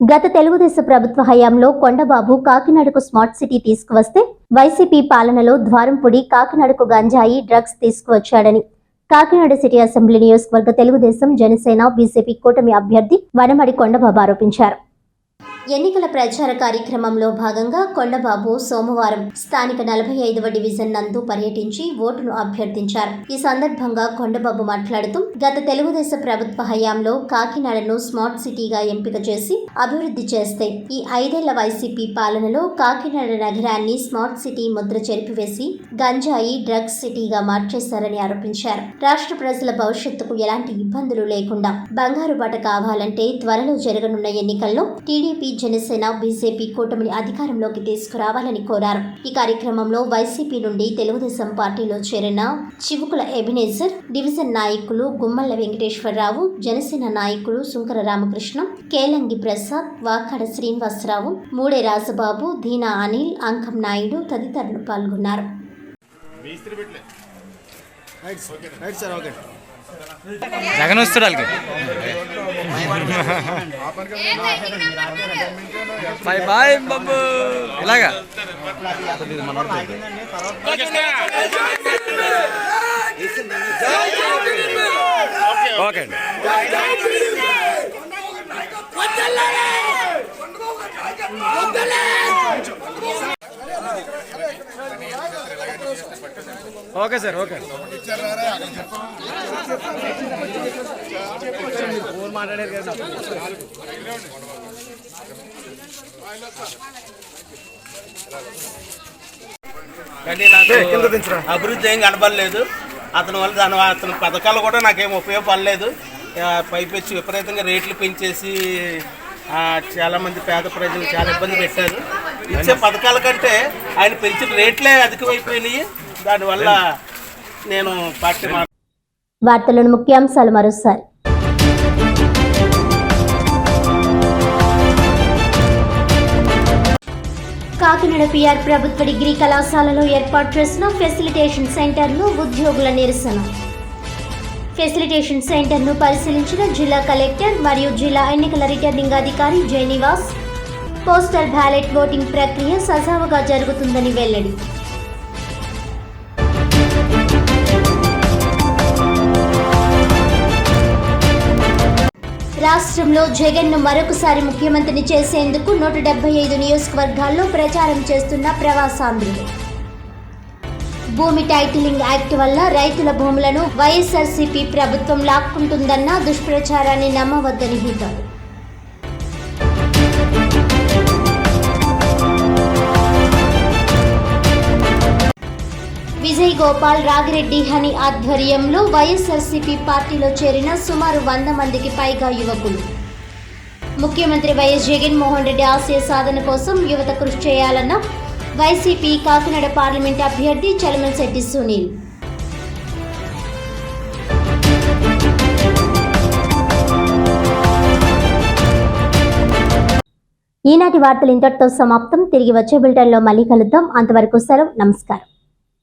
గత తెలుగుదేశం ప్రభుత్వ హయాంలో కొండబాబు కాకినాడకు స్మార్ట్ సిటీ తీసుకువస్తే వైసీపీ పాలనలో ద్వారంపూడి కాకినాడకు గంజాయి డ్రగ్స్ తీసుకువచ్చాడని. కాకినాడ సిటీ అసెంబ్లీ నియోజకవర్గ తెలుగుదేశం జనసేన బీజేపీ కూటమి అభ్యర్థి వనమడి కొండబాబు ఆరోపించారు. ఎన్నికల ప్రచార కార్యక్రమంలో భాగంగా కొండబాబు సోమవారం స్థానిక నలభై ఐదవ డివిజన్ నందు పర్యటించి ఓటును అభ్యర్థించారు. ఈ సందర్భంగా కొండబాబు మాట్లాడుతూ గత తెలుగుదేశం ప్రభుత్వ హయాంలో కాకినాడను స్మార్ట్ సిటీగా ఎంపిక చేసి అభివృద్ధి చేస్తే ఈ ఐదేళ్ళ వైసీపీ పాలనలో కాకినాడ నగరాన్ని స్మార్ట్ సిటీ ముద్ర చెరిపివేసి గంజాయి డ్రగ్స్ సిటీగా మార్చేశారని ఆరోపించారు. రాష్ట్ర ప్రజల భవిష్యత్తుకు ఎలాంటి ఇబ్బందులు లేకుండా బంగారు బాట కావాలంటే త్వరలో జరగనున్న ఎన్నికల్లో టీడీపీ జనసేన బీజేపీ కూటమిని అధికారంలోకి తీసుకురావాలని కోరారు. ఈ కార్యక్రమంలో వైసీపీ నుండి తెలుగుదేశం పార్టీలో చేరిన చివుకుల ఎబినేజర్ డివిజన్ నాయకులు గుమ్మల్ల వెంకటేశ్వరరావు జనసేన నాయకులు సుంకర రామకృష్ణ కేలంగి ప్రసాద్ వాకాడ శ్రీనివాసరావు మూడే రాజబాబు దీనా అనిల్ అంకం నాయుడు తదితరులు పాల్గొన్నారు. Right sir okay. జగన్ వస్తాడు వాళ్ళకి బాయ్ బాయ్ బాబు. ఇలాగా. ఓకే అండి. Okay sir okay. ఫోన్ మాట్లాడారు కదా అభివృద్ధి ఏం కనబడలేదు. అతని వల్ల దాని అతని పథకాలు కూడా నాకేం ఉపయోగపడలేదు. పైపెచ్చి విపరీతంగా రేట్లు పెంచేసి ఆ, చాలా మంది పేద ప్రజలు చాలా ఇబ్బంది పెట్టారు. ఇచ్చే పథకాల కంటే ఆయన పెంచిన రేట్లే అధికమైపోయినాయి. దానివల్ల నేను పార్టీ వార్తలను ముఖ్యాంశాలు మరోసారి. కాకినాడ పిఆర్ ప్రభుత్వ డిగ్రీ కళాశాలలో ఏర్పాటు చేసిన ఫెసిలిటేషన్ సెంటర్ను ఉద్యోగుల నిరసన. ఫెసిలిటేషన్ సెంటర్ను పరిశీలించిన జిల్లా కలెక్టర్ మరియు జిల్లా ఎన్నికల రిటర్నింగ్ అధికారి జయనివాస్ పోస్టల్ బ్యాలెట్ ఓటింగ్ ప్రక్రియ సజావుగా జరుగుతుందని వెల్లడి. రాష్ట్రంలో జగన్ను మరొకసారి ముఖ్యమంత్రిని చేసేందుకు నూట డెబ్బై ఐదు నియోజకవర్గాల్లో ప్రచారం చేస్తున్న ప్రవాసాంధ్రులు. భూమి టైటిలింగ్ యాక్ట్ వల్ల రైతుల భూములను వైఎస్ఆర్సీపీ ప్రభుత్వం లాక్కుంటుందన్న దుష్ప్రచారాన్ని నమ్మవద్దని హితవు విజయ్ గోపాల్ రాగిరెడ్డి హని ఆధ్వర్యంలో వైఎస్ఆర్సీపీ పార్టీలో చేరిన సుమారు వంద మందికి పైగా యువకులు. ముఖ్యమంత్రి వైఎస్ జగన్మోహన్ రెడ్డి ఆశయ సాధన కోసం యువత కృషి చేయాలన్న వైసీపీ కాకినాడ పార్లమెంట్ అభ్యర్థి చలమన్శెట్టి సునీల్. ఈనాటి వార్తలు ఇంతటితో సమాప్తం. తిరిగి వచ్చే బులెటిన్లో మళ్ళీ కలుద్దాం. అంతవరకు సెలవు. నమస్కారం.